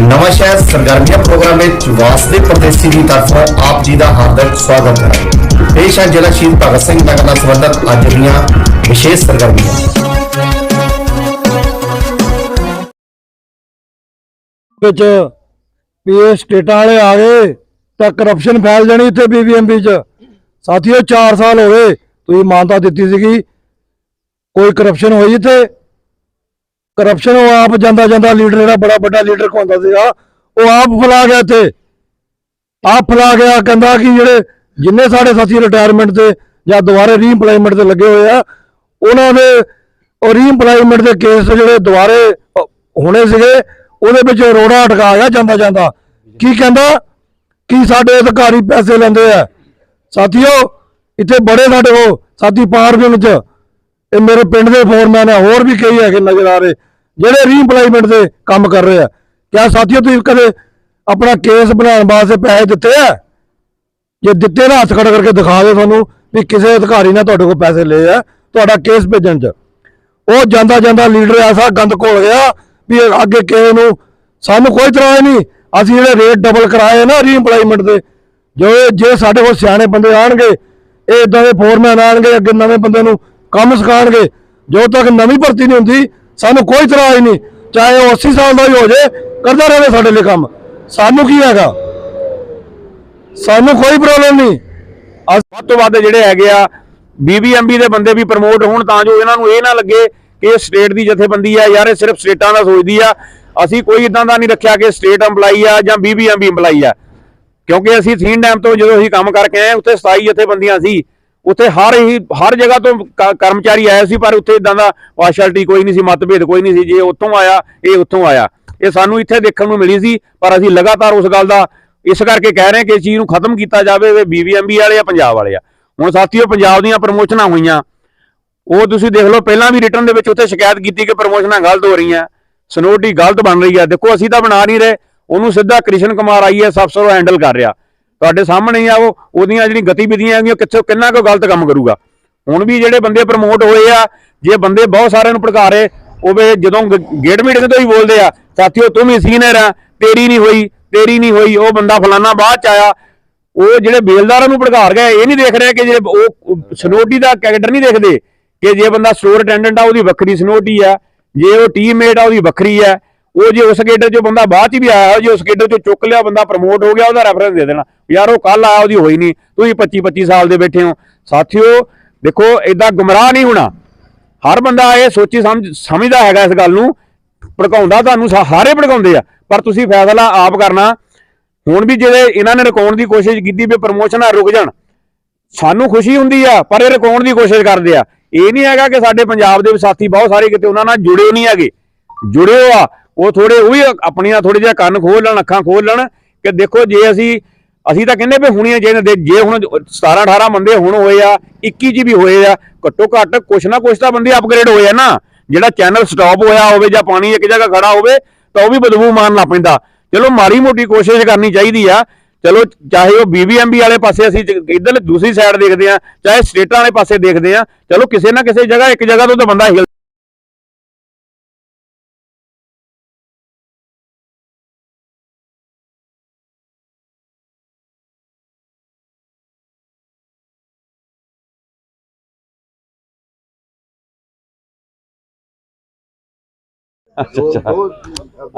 ਨਵਾਂ ਸ਼ਹਿਰ ਸਰਗਰਮੀਆਂ ਪ੍ਰੋਗਰਾਮ ਵਿੱਚ ਵਾਸਦੇ ਪ੍ਰਦੇਸ਼ੀ ਦੀ ਤਰਫੋਂ ਆਪ ਜੀ ਦਾ ਹਾਰਦਿਕ ਸਵਾਗਤ ਹੈ। ਪੇਸ਼ ਹੈ ਜ਼ਿਲ੍ਹਾ ਸ਼ਹੀਦ ਭਗਤ ਸਿੰਘ ਨਗਰ ਨਾਲ ਸੰਬੰਧਿਤ ਅੱਜ ਦੀਆਂ ਵਿਸ਼ੇਸ਼ ਸਰਗਰਮੀਆਂ। ਵਿੱਚ ਵੀ ਸਟੇਟਾਂ ਵਾਲੇ ਆ ਗਏ ਤਾਂ ਕਰਪਸ਼ਨ ਫੈਲ ਜਾਣੀ ਇੱਥੇ ਬੀਬੀਐਮਬੀ ਚ। ਸਾਥੀਓ 4 ਸਾਲ ਹੋ ਗਏ, ਤੁਸੀਂ ਮਾਨਤਾ ਦਿੱਤੀ ਸੀਗੀ, ਕੋਈ ਕਰਪਸ਼ਨ ਹੋਈ ਇੱਥੇ। ਕਰਪਸ਼ਨ ਉਹ ਆਪ ਜਾਂਦਾ ਜਾਂਦਾ ਲੀਡਰ ਜਿਹੜਾ ਬੜਾ ਵੱਡਾ ਲੀਡਰ ਹੁੰਦਾ ਸੀਗਾ ਉਹ ਆਪ ਫਲਾ ਗਿਆ ਇੱਥੇ। ਆਪ ਫਲਾ ਗਿਆ, ਕਹਿੰਦਾ ਕਿ ਜਿਹੜੇ ਜਿੰਨੇ ਸਾਡੇ ਸਾਥੀ ਰਿਟਾਇਰਮੈਂਟ ਤੇ ਜਾਂ ਦੁਬਾਰੇ ਰੀਇੰਪਲਾਇਮੈਂਟ ਤੇ ਲੱਗੇ ਹੋਏ ਆ, ਉਹਨਾਂ ਦੇ ਉਹ ਰੀਇੰਪਲਾਇਮੈਂਟ ਦੇ ਕੇਸ ਜਿਹੜੇ ਦੁਬਾਰੇ ਹੋਣੇ ਸੀਗੇ, ਉਹਦੇ ਵਿੱਚ ਰੋੜਾ ਅਟਕਾ ਗਿਆ ਜਾਂਦਾ ਜਾਂਦਾ। ਕੀ ਕਹਿੰਦਾ? ਕਿ ਸਾਡੇ ਅਧਿਕਾਰੀ ਪੈਸੇ ਲੈਂਦੇ ਆ? ਸਾਥੀਓ, ਇੱਥੇ ਬੜੇ ਸਾਡੇ ਉਹ ਸਾਥੀ ਪਾਰਵਿੰਗ ਚ। ਇਹ ਮੇਰੇ ਪਿੰਡ ਦੇ ਫੋਰਮੈਨ ਆ, ਹੋਰ ਵੀ ਕਈ ਹੈਗੇ ਨਜ਼ਰ ਆ ਰਹੇ। ਜਿਹੜੇ ਰੀਇੰਪਲਾਇਮੈਂਟ ਦੇ ਕੰਮ ਕਰ ਰਹੇ ਆ। ਕਿਆ ਸਾਥੀਓ, ਤੁਸੀਂ ਕਦੇ ਆਪਣਾ ਕੇਸ ਬਣਾਉਣ ਵਾਸਤੇ ਪੈਸੇ ਦਿੱਤੇ ਆ? ਜੇ ਦਿੱਤੇ ਨਾ ਹੱਥ ਖੜਾ ਕਰਕੇ ਦਿਖਾ ਦਿਓ ਤੁਹਾਨੂੰ ਵੀ ਕਿਸੇ ਅਧਿਕਾਰੀ ਨੇ ਤੁਹਾਡੇ ਕੋਲ ਪੈਸੇ ਲਏ ਆ, ਤੁਹਾਡਾ ਕੇਸ ਭੇਜਣ ਚ। ਉਹ ਜਾਂਦਾ ਜਾਂਦਾ ਲੀਡਰ ਐਸਾ ਗੰਦ ਘੋਲ ਗਿਆ ਵੀ ਅੱਗੇ ਕਿਸੇ ਨੂੰ ਸਾਨੂੰ ਕੋਈ ਤਰ੍ਹਾਂ ਨਹੀਂ। ਅਸੀਂ ਜਿਹੜੇ ਰੇਟ ਡਬਲ ਕਰਾਏ ਨਾ ਰੀਇੰਪਲਾਇਮੈਂਟ ਦੇ, ਜੋ ਜੇ ਸਾਡੇ ਕੋਲ ਸਿਆਣੇ ਬੰਦੇ ਆਣਗੇ ਇਹ ਇਦਾਂ ਦੇ ਫੋਰਮੈਨ ਆਣਗੇ ਅੱਗੇ ਨਵੇਂ ਬੰਦੇ ਨੂੰ ਕੰਮ ਸਿਖਾਣਗੇ ਜੋ ਤੱਕ ਨਵੀਂ ਭਰਤੀ ਨਹੀਂ ਹੁੰਦੀ ਸਾਨੂੰ ਕੋਈ ਤਰ੍ਹਾਂ ਨਹੀਂ, ਚਾਹੇ ਉਹ 80 ਸਾਲ ਦਾ ਵੀ ਹੋ ਜੇ ਕਰਦਾ ਰਹੇ ਸਾਡੇ ਲਈ ਕੰਮ। ਸਾਨੂੰ ਕੀ ਹੈਗਾ? ਸਾਨੂੰ ਕੋਈ ਪ੍ਰੋਬਲਮ ਨਹੀਂ। ਵੱਧ ਤੋਂ ਵੱਧ ਜਿਹੜੇ ਹੈਗੇ ਆ ਬੀਬੀਐਮਬੀ ਦੇ ਬੰਦੇ ਵੀ ਪ੍ਰਮੋਟ ਹੋਣ ਤਾਂ ਜੋ ਇਹਨਾਂ ਨੂੰ ਇਹ ਨਾ ਲੱਗੇ ਕਿ ਇਹ ਸਟੇਟ ਦੀ ਜਥੇਬੰਦੀ ਆ, ਯਾਰ ਇਹ ਸਿਰਫ ਸਟੇਟਾਂ ਦਾ ਸੋਚਦੀ ਆ। ਅਸੀਂ ਕੋਈ ਇਦਾਂ ਦਾ ਨਹੀਂ ਰੱਖਿਆ ਕਿ ਸਟੇਟ EMPLOYE ਆ ਜਾਂ ਬੀਬੀਐਮਬੀ EMPLOYE ਆ। ਕਿਉਂਕਿ ਅਸੀਂ ਥੀਨ ਡੈਮ ਤੋਂ ਜਦੋਂ ਅਸੀਂ ਕੰਮ ਕਰਕੇ ਆਏ, ਉੱਥੇ 27 ਜਥੇਬੰਦੀਆਂ ਸੀ। ਉੱਥੇ ਹਰ ਹੀ, ਹਰ ਜਗ੍ਹਾ ਤੋਂ ਕ- ਕਰਮਚਾਰੀ ਆਏ ਸੀ, ਪਰ ਉੱਥੇ ਇਦਾਂ ਦਾ ਪਾਰਸ਼ੈਲਿਟੀ ਕੋਈ ਨਹੀਂ ਸੀ, ਮਤਭੇਦ ਕੋਈ ਨਹੀਂ ਸੀ, ਜੇ ਉੱਥੋਂ ਆਇਆ, ਇਹ ਉੱਥੋਂ ਆਇਆ। ਇਹ ਸਾਨੂੰ ਇੱਥੇ ਦੇਖਣ ਨੂੰ ਮਿਲੀ ਸੀ, ਪਰ ਅਸੀਂ ਲਗਾਤਾਰ ਉਸ ਗੱਲ ਦਾ ਇਸ ਕਰਕੇ ਕਹਿ ਰਹੇ ਕਿ ਇਸ ਚੀਜ਼ ਨੂੰ ਖਤਮ ਕੀਤਾ ਜਾਵੇ ਵੀ ਬੀਬੀਐਮਬੀ ਵਾਲੇ ਆ, ਪੰਜਾਬ ਵਾਲੇ ਆ। ਹੁਣ ਸਾਥੀਓ, ਪੰਜਾਬ ਦੀਆਂ ਪ੍ਰਮੋਸ਼ਨਾਂ ਹੋਈਆਂ। ਉਹ ਤੁਸੀਂ ਦੇਖ ਲਓ, ਪਹਿਲਾਂ ਵੀ ਰਿਟਰਨ ਦੇ ਵਿੱਚ ਉੱਥੇ ਸ਼ਿਕਾਇਤ ਕੀਤੀ ਕਿ ਪ੍ਰਮੋਸ਼ਨਾਂ ਗਲਤ ਹੋ ਰਹੀਆਂ। ਸਨੋਟੀ ਗਲਤ ਬਣ ਰਹੀ ਆ। ਦੇਖੋ, ਅਸੀਂ ਤਾਂ ਬਣਾ ਨਹੀਂ ਰਹੇ। ਉਹਨੂੰ ਸਿੱਧਾ ਕ੍ਰਿਸ਼ਨ ਕੁਮਾਰ ਆਈਐਸ ਅਫਸਰ ਉਹ ਹੈਂਡਲ ਕਰ ਰਿਹਾ। ਤੁਹਾਡੇ ਸਾਹਮਣੇ ਹੀ ਆ ਉਹ, ਉਹਦੀਆਂ ਜਿਹੜੀ ਗਤੀਵਿਧੀਆਂ ਹੈਗੀਆਂ ਕਿੱਥੋਂ ਕਿੰਨਾ ਕੁ ਗਲਤ ਕੰਮ ਕਰੂਗਾ। ਹੁਣ ਵੀ ਜਿਹੜੇ ਬੰਦੇ ਪ੍ਰਮੋਟ ਹੋਏ ਆ, ਜੇ ਬੰਦੇ ਬਹੁਤ ਸਾਰਿਆਂ ਨੂੰ ਭੜਕਾ ਰਹੇ, ਉਹ ਵੀ ਜਦੋਂ ਗ- ਗੇਟ ਮੀਟਿੰਗ ਤੋਂ ਹੀ ਬੋਲਦੇ ਆ, ਸਾਥੀਓ, ਤੂੰ ਵੀ ਸੀਨੀਅਰ ਆ, ਤੇਰੀ ਨਹੀਂ ਹੋਈ, ਤੇਰੀ ਨਹੀਂ ਹੋਈ, ਉਹ ਬੰਦਾ ਫਲਾਨਾ ਬਾਅਦ ਚ ਆਇਆ। ਉਹ ਜਿਹੜੇ ਬੇਲਦਾਰਾਂ ਨੂੰ ਭੜਕਾ ਰਿਹਾ, ਇਹ ਨਹੀਂ ਦੇਖ ਰਿਹਾ ਕਿ ਜਿਹੜੇ ਉਹ ਸਨੋਟੀ ਦਾ ਕੈਰੈਕਟਰ ਨਹੀਂ ਦੇਖਦੇ ਕਿ ਜੇ ਬੰਦਾ ਸਟੋਰ ਅਟੈਂਡੈਂਟ ਆ, ਉਹਦੀ ਵੱਖਰੀ ਸਨੋਟੀ ਆ, ਜੇ ਉਹ ਟੀਮਮੇਟ ਆ, ਉਹਦੀ ਵੱਖਰੀ ਆ। ਉਹ ਜੇ ਉਸ ਗੇਡਰ ਚੋਂ ਬੰਦਾ ਬਾਅਦ ਚ ਵੀ ਆਇਆ, ਜੇ ਉਸ ਗੇਟਰ ਚੋਂ ਚੁੱਕ ਲਿਆ, ਬੰਦਾ ਪ੍ਰਮੋਟ ਹੋ ਗਿਆ, ਉਹਦਾ ਰੈਫਰੈਂਸ ਦੇ ਦੇਣਾ। ਯਾਰ ਉਹ ਕੱਲ ਆਇਆ, ਉਹਦੀ ਹੋਈ ਨਹੀਂ। ਤੁਸੀਂ 25 25 ਸਾਲ ਦੇ ਬੈਠੇ ਹੋ। ਸਾਥੀਓ, ਦੇਖੋ ਐਦਾਂ ਗੁੰਮਰਾਹ ਨਹੀਂ ਹੋਣਾ। ਹਰ ਬੰਦਾ ਇਹ ਸੋਚੀ ਸਮਝ, ਸਮਝਦਾ ਹੈਗਾ ਇਸ ਗੱਲ ਨੂੰ। ਭੜਕਾਉਂਦਾ ਤੁਹਾਨੂੰ ਸਾਰੇ ਭੜਕਾਉਂਦੇ ਆ। ਪਰ ਤੁਸੀਂ ਫੈਸਲਾ ਆਪ ਕਰਨਾ। ਹੁਣ ਵੀ ਜਿਹੜੇ ਇਹਨਾਂ ਨੇ ਰਕਾਉਣ ਦੀ ਕੋਸ਼ਿਸ਼ ਕੀਤੀ ਵੀ ਪ੍ਰਮੋਸ਼ਨਾਂ ਰੁਕ ਜਾਣ। ਸਾਨੂੰ ਖੁਸ਼ੀ ਹੁੰਦੀ ਆ, ਪਰ ਇਹ ਰਕਾਉਣ ਦੀ ਕੋਸ਼ਿਸ਼ ਕਰਦੇ ਆ। ਇਹ ਨਹੀਂ ਹੈਗਾ ਕਿ ਸਾਡੇ ਪੰਜਾਬ ਦੇ ਸਾਥੀ ਬਹੁਤ ਸਾਰੇ ਕਿਤੇ ਉਹਨਾਂ ਨਾਲ ਜੁੜੇ ਨਹੀਂ ਹੈਗੇ। ਜੁੜੇ ਹੋ ਆ। ਉਹ ਥੋੜੇ, ਉਹ ਵੀ ਆਪਣੀਆਂ ਥੋੜੇ ਜਿਹਾ ਕੰਨ ਖੋਲ ਲੈਣ, ਅੱਖਾਂ ਖੋਲ ਲੈਣ ਕਿ ਦੇਖੋ ਜੇ ਅਸੀਂ ਅਸੀਂ ਤਾਂ ਕਹਿੰਦੇ ਵੀ ਹੁਣੀਆਂ ਜੇ ਜੇ ਹੁਣ 17 18 ਬੰਦੇ ਹੁਣ ਹੋਏ ਆ 21 ਜੀ ਵੀ ਹੋਏ ਆ, ਘੱਟੋ ਘੱਟ ਕੁਛ ਨਾ ਕੁਛ ਤਾਂ ਬੰਦੇ ਅਪਗ੍ਰੇਡ ਹੋਏ ਆ ਨਾ। ਜਿਹੜਾ ਚੈਨਲ ਸਟਾਪ ਹੋਇਆ ਹੋਵੇ ਜਾਂ ਪਾਣੀ ਇੱਕ ਜਗ੍ਹਾ ਖੜਾ ਹੋਵੇ, ਤਾਂ ਉਹ ਵੀ ਬਦਬੂ ਮਾਰਨ ਲੱਗ ਪੈਂਦਾ। ਚਲੋ ਮਾੜੀ ਮੋਟੀ ਕੋਸ਼ਿਸ਼ ਕਰਨੀ ਚਾਹੀਦੀ ਆ। ਚਲੋ ਚਾਹੇ ਉਹ ਬੀਬੀਐਮਬੀ ਵਾਲੇ ਪਾਸੇ ਅਸੀਂ ਇਧਰ ਦੂਸਰੀ ਸਾਈਡ ਦੇਖਦੇ ਆ, ਚਾਹੇ ਸਟੇਟਾਂ ਵਾਲੇ ਪਾਸੇ ਦੇਖਦੇ ਆ, ਚਲੋ ਕਿਸੇ ਨਾ ਕਿਸੇ ਜਗ੍ਹਾ ਇੱਕ ਜਗ੍ਹਾ ਤੋਂ ਤਾਂ ਬੰਦਾ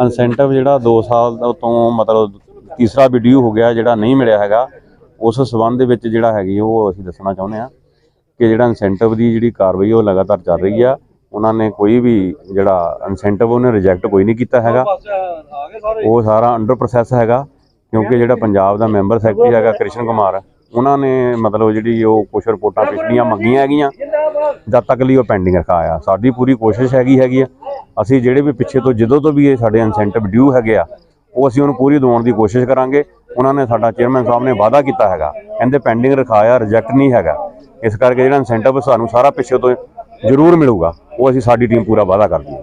ਇਨਸੈਂਟਿਵ ਜਿਹੜਾ 2 ਸਾਲ ਦਾ ਤੋਂ ਮਤਲਬ ਤੀਸਰਾ ਵੀ ਡਿਊ ਹੋ ਗਿਆ ਜਿਹੜਾ ਨਹੀਂ ਮਿਲਿਆ ਹੈਗਾ ਉਸ ਸਬੰਧ ਦੇ ਵਿੱਚ ਜਿਹੜਾ ਹੈਗੀ ਉਹ ਅਸੀਂ ਦੱਸਣਾ ਚਾਹੁੰਦੇ ਆ ਕਿ ਜਿਹੜਾ ਇਨਸੈਂਟਿਵ ਦੀ ਜਿਹੜੀ ਕਾਰਵਾਈ ਉਹ ਲਗਾਤਾਰ ਚੱਲ ਰਹੀ ਆ। ਉਹਨਾਂ ਨੇ ਕੋਈ ਵੀ ਜਿਹੜਾ ਇਨਸੈਂਟਿਵ ਉਹਨੇ ਰਿਜੈਕਟ ਕੋਈ ਨਹੀਂ ਕੀਤਾ ਹੈਗਾ। ਉਹ ਸਾਰਾ ਅੰਡਰ ਪ੍ਰੋਸੈਸ ਹੈਗਾ ਕਿਉਂਕਿ ਜਿਹੜਾ ਪੰਜਾਬ ਦਾ ਮੈਂਬਰ ਸੈਕਟਰੀ ਹੈਗਾ ਕ੍ਰਿਸ਼ਨ ਕੁਮਾਰ ਉਹਨਾਂ ਨੇ ਮਤਲਬ ਜਿਹੜੀ ਉਹ ਕੁਛ ਰਿਪੋਰਟਾਂ ਪਿਛਲੀਆਂ ਮੰਗੀਆਂ ਹੈਗੀਆਂ। ਜਦ ਤੱਕ ਲਈ ਉਹ ਪੈਂਡਿੰਗ ਰਖਾਇਆ। ਸਾਡੀ ਪੂਰੀ ਕੋਸ਼ਿਸ਼ ਹੈਗੀ ਹੈਗੀ ਆ। ਅਸੀਂ ਜਿਹੜੇ ਵੀ ਪਿੱਛੇ ਤੋਂ ਜਦੋਂ ਤੋਂ ਵੀ ਇਹ ਸਾਡੇ ਇਨਸੈਂਟਿਵ ਡਿਊ ਹੈਗੇ ਆ, ਉਹ ਅਸੀਂ ਉਹਨੂੰ ਪੂਰੀ ਦਿਵਾਉਣ ਦੀ ਕੋਸ਼ਿਸ਼ ਕਰਾਂਗੇ। ਉਹਨਾਂ ਨੇ ਸਾਡਾ ਚੇਅਰਮੈਨ ਸਾਹਿਬ ਨੇ ਵਾਅਦਾ ਕੀਤਾ ਹੈਗਾ। ਕਹਿੰਦੇ ਪੈਂਡਿੰਗ ਰਖਾਇਆ ਰਿਜੈਕਟ ਨਹੀਂ ਹੈਗਾ। ਇਸ ਕਰਕੇ ਜਿਹੜਾ ਇਨਸੈਂਟਿਵ ਸਾਨੂੰ ਸਾਰਾ ਪਿੱਛੇ ਤੋਂ ਜ਼ਰੂਰ ਮਿਲੂਗਾ, ਉਹ ਅਸੀਂ ਸਾਡੀ ਟੀਮ ਪੂਰਾ ਵਾਅਦਾ ਕਰਦੀ ਹੈ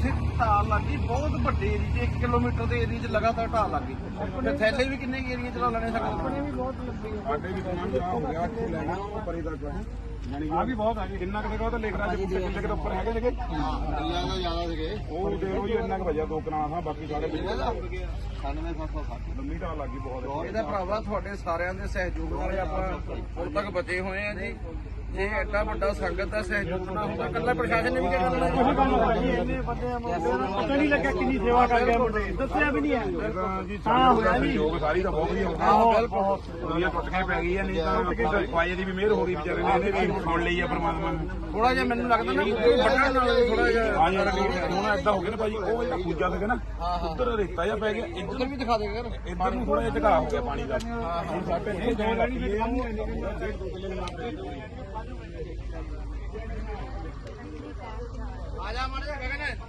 ਉੱਥੇ ਢਾਲ ਲੱਗ ਗਈ ਬਹੁਤ ਵੱਡੇ ਏਰੀਏ 'ਚ 1 ਕਿਲੋਮੀਟਰ ਦੇ ਏਰੀਏ 'ਚ ਲਗਾਤਾਰ ਢਾਲ ਲੱਗ ਗਈ। ਤੇ ਥੈਲੇ ਵੀ ਕਿੰਨੇ ਏਰੀਏ 'ਚ ਲਾ ਲੈਣੇ ਸਕਦੇ ਵੀ ਬਹੁਤ ਲੱਗੀ ਸਾਡੇ ਵੀ ਕੰਮ ਆ ਹੋ ਗਿਆ ਇੱਥੇ ਲੈਣਾ ਪਰੇ ਤੱਕ ਯਾਨੀ ਆ ਵੀ ਬਹੁਤ ਆ ਗਏ ਕਿੰਨਾ ਕੁ ਉਹ ਤਾਂ ਲਿਖ ਰਿਹਾ ਜੇ ਕਿੰਨੇ ਕਿੰਨੇ ਕੁ ਉੱਪਰ ਹੈਗੇ ਲੇਗੇ ਹਾਂ ਅੱਲਾ ਦਾ ਜ਼ਿਆਦਾ ਸੀਗੇ। ਉਹ ਦੇ ਲੋ ਜੀ ਇੰਨਾ ਕੁ ਵਜਾ ਦੋ ਕਨਾਲਾਂ ਦਾ ਬਾਕੀ ਸਾਰੇ ਵਿੱਚ 97760 ਲੰਮੀ ਢਾਲ ਲੱਗੀ ਬਹੁਤ। ਇਹਦਾ ਭਰਾਵਾ ਤੁਹਾਡੇ ਸਾਰਿਆਂ ਦੇ ਸਹਿਯੋਗ ਨਾਲ ਆਪਾਂ ਹੁਣ ਤੱਕ ਬਚੇ ਹੋਏ ਆ ਜੀ। ਜੇ ਐਡਾ ਵੱਡਾ ਸੰਗਤ ਦਾ ਸਹਿਯੋਗ ਨਾ ਹੁੰਦਾ ਕੱਲਾ ਪ੍ਰਸ਼ਾਸਨ ਨੇ ਵੀ ਕਿਹਾ ਕਰਨਾ? ਇੰਨੇ ਬੰਦੇ ਪਤਾ ਨਹੀਂ ਲੱਗਿਆ ਕਿੰਨੀ ਸੇਵਾ ਕਰ ਗਏ ਮੁੰਡੇ। ਦੱਸਿਆ ਵੀ ਨਹੀਂ ਹੈ। ਜੀ ਹਾਂ ਹੋਇਆ ਵੀ। ਯੋਗ ਸਾਰੀ ਤਾਂ ਬਹੁਤ ਵਧੀਆ ਹੋ ਆਹੋ ਬਿਲਕੁਲ ਦੁਨੀਆ ਟੁੱਟ ਕੇ ਪੈ ਗਈ ਹੈ ਨਹੀਂ ਤਾਂ ਪਾਏ ਦੀ ਵੀ ਮਿਹਰ ਹੋ ਗਈ ਵਿਚਾਰੇ ਨੇ ਇਹਨੇ ਵੀ ਸੁਣ ਲਈ ਆ ਪ੍ਰਮਾਤਮਾ ਨੇ। ਥੋੜਾ ਜਿਹਾ ਮੈਨੂੰ ਲੱਗਦਾ ਨਾ ਕੋਈ ਵੱਢਣ ਨਾਲ ਥੋੜਾ ਜਿਹਾ ਹੁਣ ਏਦਾਂ ਹੋ ਗਿਆ ਨਾ ਭਾਜੀ ਉਹ ਜਿਹੜਾ ਪੂਜਾ ਸੀਗਾ ਨਾ ਉੱਧਰ ਰੇਤਾ ਜਿਹਾ ਪੈ ਗਿਆ ਇੱਧਰ ਵੀ ਦਿਖਾ ਦੇ ਯਾਰ ਇੱਧਰ ਨੂੰ ਥੋੜਾ ਜਿਹਾ ਝੁਕਾਅ ਹੋ ਗਿਆ ਪਾਣੀ ਦਾ। ਹੁਣ ਸਾਡੇ ਇੱਥੇ ਜਾਣ ਲੱਗੀ ਆ ਜਾ ਮੜ ਜਾ ਗਗਨ।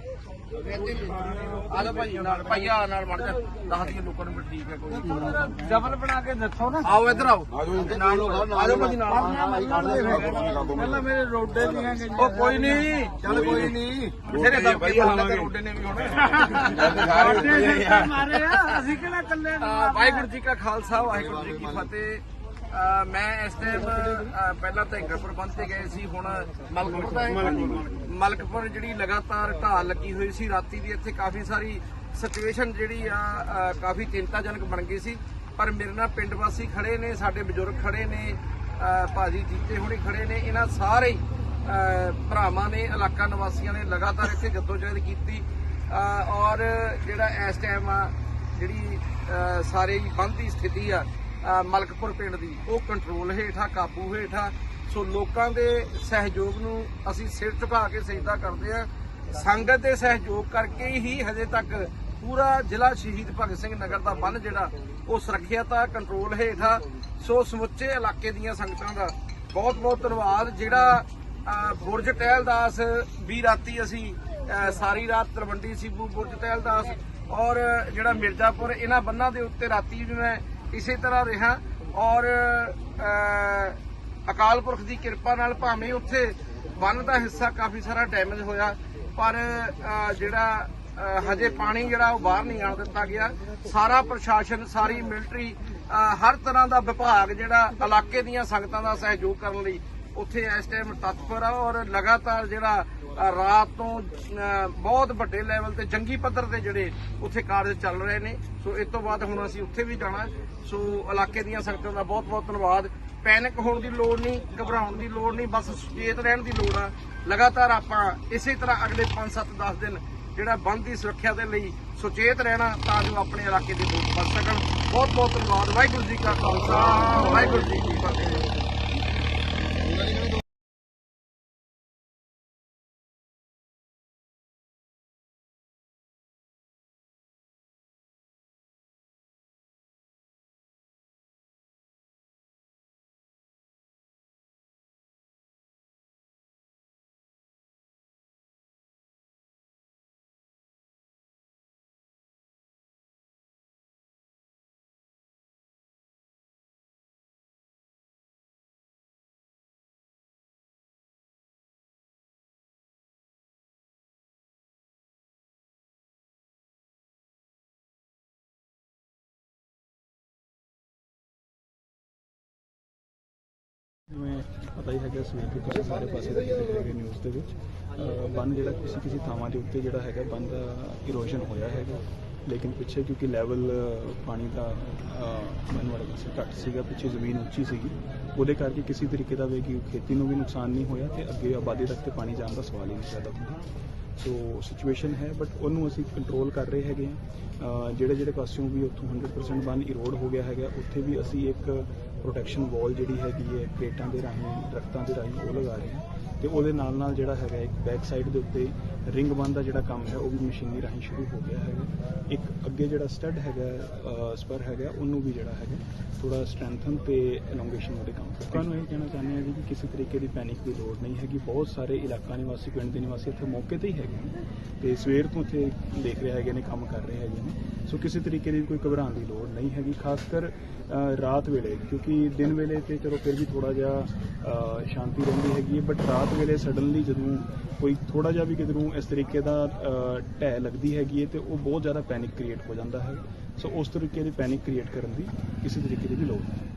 ਆ ਜਾ ਭਾਈ ਨਾਲ ਭਈਆ ਨਾਲ ਮੜ ਜਾ। ਦੱਸ ਦਈਏ ਲੋਕਾਂ ਨੂੰ ਵੀ ਠੀਕ ਹੈ ਕੋਈ। ਜਬਲ ਬਣਾ ਕੇ ਦੱਸੋ ਨਾ। ਆਓ ਇੱਧਰ ਆਓ। ਨਾਲ ਆ ਜਾਓ ਭਾਜੀ ਨਾਲ ਪਹਿਲਾਂ ਮੇਰੇ ਰੋਡੇ ਨਹੀਂ ਹੈਗੇ ਉਹ ਕੋਈ ਨਹੀਂ ਚੱਲ ਕੋਈ ਨਹੀਂ। ਬਥੇਰੇ ਸਭ ਭਾਈ ਹਾਲਾਂਗੇ ਰੋਡੇ ਨੇ ਵੀ ਹੁਣ ਮਾਰੇ ਆ। ਅਸੀਂ ਕਿਹੜਾ ਇਕੱਲੇ ਵਾਹਿਗੁਰੂ ਜੀ ਕਾ ਖਾਲਸਾ ਵਾਹਿਗੁਰੂ ਜੀ ਕੀ ਫਤਿਹ। ਮੈਂ ਇਸ ਟਾਈਮ ਪਹਿਲਾਂ ਤਾਂ ਇੰਗਰ ਪ੍ਰਬੰਧ ਤੇ ਗਏ ਸੀ ਹੁਣ ਮਲਕਪੁਰ ਦਾ ਮਲਕਪੁਰ। ਜਿਹੜੀ ਲਗਾਤਾਰ ਢਾਲ ਲੱਗੀ ਹੋਈ ਸੀ ਰਾਤੀ ਦੀ ਇੱਥੇ ਕਾਫੀ ਸਾਰੀ ਸਿਚੁਏਸ਼ਨ ਜਿਹੜੀ ਆ ਕਾਫੀ ਚਿੰਤਾਜਨਕ ਬਣ ਗਈ ਸੀ। ਪਰ ਮੇਰੇ ਨਾਲ ਪਿੰਡ ਵਾਸੀ ਖੜੇ ਨੇ ਸਾਡੇ ਬਜ਼ੁਰਗ ਖੜੇ ਨੇ ਭਾਜੀ ਜੀਤੇ ਹੁਣੇ ਖੜੇ ਨੇ ਇਹਨਾਂ ਸਾਰੇ ਭਰਾਵਾਂ ਨੇ ਇਲਾਕਾ ਨਿਵਾਸੀਆਂ ਨੇ ਲਗਾਤਾਰ ਇੱਥੇ ਜਦੋਜਹਿਦ ਕੀਤੀ। ਔਰ ਜਿਹੜਾ ਇਸ ਟਾਈਮ ਆ ਜਿਹੜੀ ਸਾਰੇ ਹੀ ਬੰਦ ਦੀ ਸਥਿਤੀ ਆ ਮਲਕਪੁਰ ਪਿੰਡ ਦੀ। ਉਹ ਕੰਟਰੋਲ ਹੇਠਾਂ, ਕਾਬੂ ਹੇਠਾਂ। ਸੋ ਲੋਕਾਂ ਦੇ ਸਹਿਯੋਗ ਨੂੰ ਅਸੀਂ ਸਿਰ ਝੁਕਾ ਕੇ ਸਜਦਾ ਕਰਦੇ ਆ ਸੰਗਤ ਦੇ ਸਹਿਯੋਗ ਕਰਕੇ ਹੀ ਹਜੇ ਤੱਕ ਪੂਰਾ ਜ਼ਿਲ੍ਹਾ ਸ਼ਹੀਦ ਭਗਤ ਸਿੰਘ ਨਗਰ ਦਾ ਬੰਨ ਜਿਹੜਾ, ਉਹ ਸੁਰੱਖਿਅਤ ਆ ਕੰਟਰੋਲ ਹੇਠਾਂ। ਸੋ ਸਮੁੱਚੇ ਇਲਾਕੇ ਦੀਆਂ ਸੰਗਤਾਂ ਦਾ ਬਹੁਤ ਬਹੁਤ ਧੰਨਵਾਦ। ਜਿਹੜਾ ਬੁਰਜ ਟਹਿਲਦਾਸ ਵੀ ਰਾਤੀ ਅਸੀਂ ਸਾਰੀ ਰਾਤ ਤਲਵੰਡੀ, ਸੀਬੂ ਬੁਰਜ ਟਹਿਲਦਾਸ ਔਰ ਜਿਹੜਾ ਮਿਰਜ਼ਾਪੁਰ, ਇਹਨਾਂ ਬੰਨਾਂ ਦੇ ਉੱਤੇ ਰਾਤੀ ਵੀ ਮੈਂ ਇਸੇ ਤਰ੍ਹਾਂ ਰਿਹਾ ਔਰ ਅਕਾਲ ਪੁਰਖ ਦੀ ਕਿਰਪਾ ਨਾਲ ਭਾਵੇਂ ਉੱਥੇ ਬੰਨ ਦਾ ਹਿੱਸਾ ਕਾਫੀ ਸਾਰਾ ਡੈਮੇਜ ਹੋਇਆ, ਪਰ ਜਿਹੜਾ ਹਜੇ ਪਾਣੀ ਜਿਹੜਾ ਉਹ ਬਾਹਰ ਨਹੀਂ ਆਣ ਦਿੱਤਾ ਗਿਆ। ਸਾਰਾ ਪ੍ਰਸ਼ਾਸਨ, ਸਾਰੀ ਮਿਲਟਰੀ ਹਰ ਤਰ੍ਹਾਂ ਦਾ ਵਿਭਾਗ ਜਿਹੜਾ ਇਲਾਕੇ ਦੀਆਂ ਸੰਗਤਾਂ ਦਾ ਸਹਿਯੋਗ ਕਰਨ ਲਈ ਉੱਥੇ ਇਸ ਟਾਈਮ ਤਤਪਰ ਆ ਔਰ ਲਗਾਤਾਰ ਜਿਹੜਾ ਰਾਤ ਤੋਂ ਬਹੁਤ ਵੱਡੇ ਲੈਵਲ ਤੇ ਜੰਗੀ ਪੱਧਰ ਤੇ ਜਿਹੜੇ ਉੱਥੇ ਕਾਰਜ ਚੱਲ ਰਹੇ ਨੇ। ਸੋ ਇਸ ਤੋਂ ਬਾਅਦ ਹੁਣ ਅਸੀਂ ਉੱਥੇ ਵੀ ਜਾਣਾ। ਸੋ ਇਲਾਕੇ ਦੀਆਂ ਸੰਗਤਾਂ ਦਾ ਬਹੁਤ ਬਹੁਤ ਧੰਨਵਾਦ। ਪੈਨਿਕ ਹੋਣ ਦੀ ਲੋੜ ਨਹੀਂ, ਘਬਰਾਉਣ ਦੀ ਲੋੜ ਨਹੀਂ, ਬਸ ਸੁਚੇਤ ਰਹਿਣ ਦੀ ਲੋੜ ਆ। ਲਗਾਤਾਰ ਆਪਾਂ ਇਸੇ ਤਰ੍ਹਾਂ ਅਗਲੇ 5 7 10 ਦਿਨ ਜਿਹੜਾ ਬੰਦ ਦੀ ਸੁਰੱਖਿਆ ਦੇ ਲਈ ਸੁਚੇਤ ਰਹਿਣਾ, ਤਾਂ ਜੋ ਆਪਣੇ ਇਲਾਕੇ ਦੇ ਲੋਕ ਬਚ ਸਕਣ। ਬਹੁਤ ਬਹੁਤ ਧੰਨਵਾਦ। ਵਾਹਿਗੁਰੂ ਜੀ ਕਾ ਖਾਲਸਾ, ਵਾਹਿਗੁਰੂ ਜੀ ਕੀ ਫਤਿਹ। ਜਿਵੇਂ ਪਤਾ ਹੀ ਹੈਗਾ ਸਵੇਰ ਦੇ ਤੁਸੀਂ ਸਾਰੇ ਪਾਸੇ ਦੇਖਦੇ ਹੈਗੇ ਨਿਊਜ਼ ਦੇ ਵਿੱਚ। ਬੰਨ ਜਿਹੜਾ ਕਿਸੇ ਕਿਸੇ ਥਾਵਾਂ ਦੇ ਉੱਤੇ ਜਿਹੜਾ ਹੈਗਾ ਬੰਨ ਦਾ ਇਰੋਸ਼ਨ ਹੋਇਆ ਹੈਗਾ। ਲੇਕਿਨ ਪਿੱਛੇ ਕਿਉਂਕਿ ਲੈਵਲ ਪਾਣੀ ਦਾ ਅਹ, ਬੰਨ ਵਾਲੇ ਪਾਸੇ ਘੱਟ ਸੀਗਾ ਪਿੱਛੇ ਜ਼ਮੀਨ ਉੱਚੀ ਸੀਗੀ। ਉਹਦੇ ਕਰਕੇ ਕਿਸੇ ਤਰੀਕੇ ਦਾ ਵੀ ਕਿ ਖੇਤੀ ਨੂੰ ਵੀ ਨੁਕਸਾਨ ਨਹੀਂ ਹੋਇਆ ਤੇ ਅੱਗੇ ਆਬਾਦੀ ਤੱਕ ਤੇ ਪਾਣੀ ਜਾਣ ਦਾ ਸਵਾਲ ਹੀ ਨਹੀਂ ਪੈਦਾ ਹੁੰਦਾ। ਸੋ ਸਿਚੁਏਸ਼ਨ ਹੈ ਬਟ ਉਹਨੂੰ ਅਸੀਂ ਕੰਟਰੋਲ ਕਰ ਰਹੇ ਹੈਗੇ ਹਾਂ। ਜਿਹੜੇ ਜਿਹੜੇ ਪਾਸਿਓਂ ਵੀ ਉੱਥੋਂ 100% ਬੰਨ ਇਰੋਡ ਹੋ ਗਿਆ ਹੈਗਾ ਉੱਥੇ ਵੀ ਅਸੀਂ ਇੱਕ ਪ੍ਰੋਟੈਕਸ਼ਨ ਵਾਲ ਜਿਹੜੀ ਹੈਗੀ ਹੈ ਕ੍ਰੇਟਾਂ ਦੇ ਰਾਹੀਂ, ਦਰਖਤਾਂ ਦੇ ਰਾਹੀਂ ਉਹ ਲਗਾ ਰਹੇ ਹਾਂ। ਤੇ ਉਹਦੇ ਨਾਲ ਨਾਲ ਜਿਹੜਾ ਹੈਗਾ ਇੱਕ ਬੈਕ ਸਾਈਡ ਦੇ ਉੱਤੇ ਰਿੰਗ ਬੰਦ ਦਾ ਜਿਹੜਾ ਕੰਮ ਹੈ, ਉਹ ਵੀ ਮਸ਼ੀਨੀ ਰਾਹੀਂ ਸ਼ੁਰੂ ਹੋ ਗਿਆ ਹੈਗਾ। ਇੱਕ ਅੱਗੇ ਜਿਹੜਾ ਸਟੱਡ ਹੈਗਾ ਸਪਰ ਹੈਗਾ, ਉਹਨੂੰ ਵੀ ਜਿਹੜਾ ਹੈਗਾ ਥੋੜਾ ਸਟਰੈਂਥਨ ਤੇ ਐਲੋਂਗੇਸ਼ਨ ਉਹਦੇ ਕੰਮ ਲੋਕਾਂ ਨੂੰ ਇਹ ਕਹਿਣਾ ਚਾਹੁੰਦੇ ਹਾਂ ਜੀ ਕਿ ਕਿਸੇ ਤਰੀਕੇ ਦੀ ਪੈਨਿਕ ਦੀ ਲੋੜ ਨਹੀਂ ਹੈਗੀ। ਬਹੁਤ ਸਾਰੇ ਇਲਾਕਾ ਨਿਵਾਸੀ, ਪਿੰਡ ਦੇ ਨਿਵਾਸੀ ਇੱਥੇ ਮੌਕੇ ਤੇ ਹੀ ਹੈਗੇ ਨੇ। ਤੇ ਸਵੇਰ ਤੋਂ ਇੱਥੇ ਦੇਖ ਰਹੇ ਹੈਗੇ ਨੇ, ਕੰਮ ਕਰ ਰਹੇ ਹੈਗੇ ਨੇ। ਸੋ ਕਿਸੇ ਤਰੀਕੇ ਦੀ ਕੋਈ ਘਬਰਾਉਣ ਦੀ ਲੋੜ ਨਹੀਂ ਹੈਗੀ, ਖਾਸ ਕਰ ਰਾਤ ਵੇਲੇ, ਕਿਉਂਕਿ ਦਿਨ ਵੇਲੇ ਤੇ ਚਲੋ ਫਿਰ ਵੀ ਥੋੜਾ ਜਿਹਾ ਸ਼ਾਂਤੀ ਰਹਿੰਦੀ ਹੈਗੀ ਹੈ ਬਟ ਰਾਤ ਵੇਲੇ ਸਡਨਲੀ ਜਦੋਂ ਕੋਈ ਥੋੜਾ ਜਿਹਾ ਵੀ ਕਿਧਰੋਂ ਇਸ ਤਰੀਕੇ ਦਾ ਢਹਿ ਲੱਗਦੀ ਹੈਗੀ ਹੈ ਤੇ ਉਹ ਬਹੁਤ ਜ਼ਿਆਦਾ ਪੈਨਿਕ ਕ੍ਰੀਏਟ ਹੋ ਜਾਂਦਾ ਹੈ। ਸੋ ਉਸ ਤਰੀਕੇ ਦੀ ਪੈਨਿਕ ਕ੍ਰੀਏਟ ਕਰਨ ਦੀ ਕਿਸੇ ਤਰੀਕੇ ਦੀ ਵੀ ਲੋੜ ਨਹੀਂ।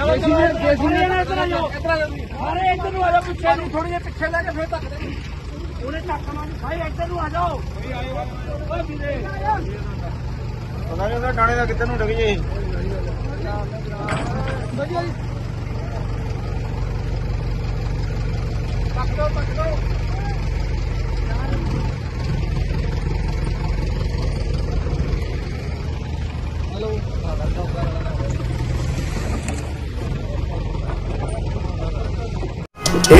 ਸਾਰੇ ਇੱਧਰ ਨੂੰ ਆ ਜਾ ਪਿੱਛੇ ਨੂੰ ਥੋੜੀ ਜਿਹੀ ਪਿੱਛੇ ਲੈ ਕੇ ਫੇਰ ਧੱਕ ਦੇ ਉਹਨੇ ਧੱਕ ਮਾਰੀ ਸਾਰੇ ਇੱਧਰ ਨੂੰ ਆ ਜਾਓ ਓਏ ਵੀਰੇ ਪਤਾ ਨਹੀਂ ਉਹਦਾ ਟਾਣੇ ਦਾ ਕਿੱਧਰ ਨੂੰ ਡਿੱਗ ਜੇ ਧੱਕ ਦੋ ਧੱਕ ਦੋ ਇਹ